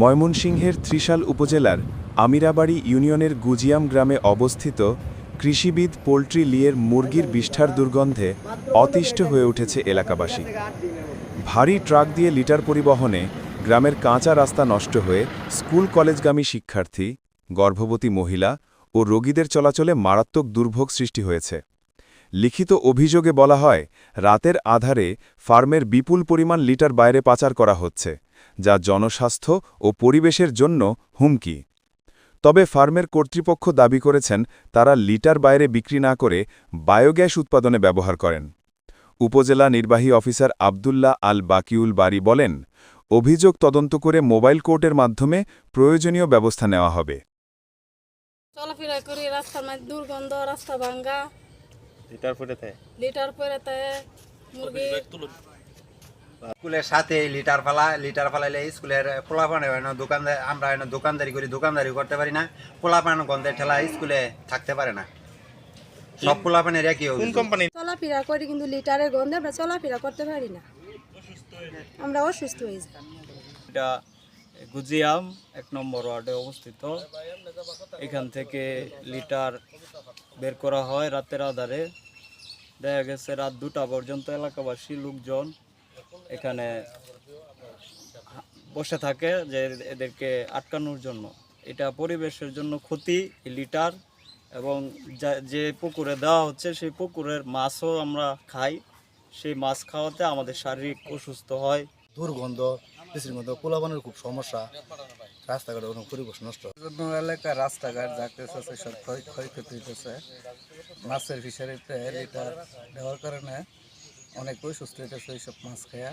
ময়মনসিংহের ত্রিশাল উপজেলার আমিরাবাড়ি ইউনিয়নের গুজিয়াম গ্রামে অবস্থিত কৃষিবিদ পোল্ট্রি লিয়ের মুরগির বিষ্ঠার দুর্গন্ধে অতিষ্ঠ হয়ে উঠেছে এলাকাবাসী। ভারী ট্রাক দিয়ে লিটার পরিবহনে গ্রামের কাঁচা রাস্তা নষ্ট হয়ে স্কুল কলেজগামী শিক্ষার্থী, গর্ভবতী মহিলা ও রোগীদের চলাচলে মারাত্মক দুর্ভোগ সৃষ্টি হয়েছে। লিখিত অভিযোগে বলা হয়, রাতের আধারে ফার্মের বিপুল পরিমাণ লিটার বাইরে পাচার করা হচ্ছে। যা জনস্বাস্থ্য ও পরিবেশের জন্য হুমকি। তবে ফার্মের কর্তৃপক্ষ দাবি করেছেন তারা লিটার বাইরে বিক্রি না করে বায়োগ্যাস উৎপাদনে ব্যবহার করেন। উপজেলা নির্বাহী অফিসার আবদুল্লাহ আল বাকিউল বারি বলেন অভিযোগ তদন্ত করে মোবাইল কোর্টের মাধ্যমে প্রয়োজনীয় ব্যবস্থা নেওয়া হবে। চলাফেরা করি রাস্তার মধ্যে দুর্গন্ধ রাস্তা ভাঙ্গা। লিটার ফুটেতে লিটার পরে মুরগি স্কুলের সাথে লিটার ফালা লিটার ফালাইলে স্কুলের পোলাপান দোকানদার আমরা এনে দোকানদারি করি দোকানদারি করতে পারি না পোলাপান গন্ধের ঠেলা স্কুলে থাকতে পারে না। সব পোলাপানের একই কোন। কোম্পানি চলাফেরা করি কিন্তু লিটারের গন্ধে আমরা চলাফেরা করতে পারি না। আমরা অসুস্থ হয়ে যাই। এটা গুজিয়াম এক নম্বর ওয়ার্ডে অবস্থিত। এখান থেকে লিটার বের করা হয় রাতের আধারে। দেখা গেছে রাত দুটা পর্যন্ত এলাকাবাসী লোকজন এখানে বসে থাকে যে এদেরকে আটকানোর জন্য। এটা পরিবেশের জন্য ক্ষতি লিটার এবং যা- যে পুকুরে দেওয়া হচ্ছে সেই পুকুরের মাছও আমরা খাই। সেই মাছ খাওয়াতে আমাদের শারীরিক অসুস্থ হয়। দুর্গন্ধ বৃষ্টির মধ্যে পোলাবানের খুব সমস্যা। রাস্তাঘাটে অনেক পরিবেশ নষ্ট। জন্য এলাকার রাস্তাঘাট যাতেছে সব ক্ষয়ক্ষতি হইতেছে। মাছের ফিশারিতে এটা দেওয়ার কারণে অনেক সুস্থ হইতেছে এইসব মাছ খেয়া।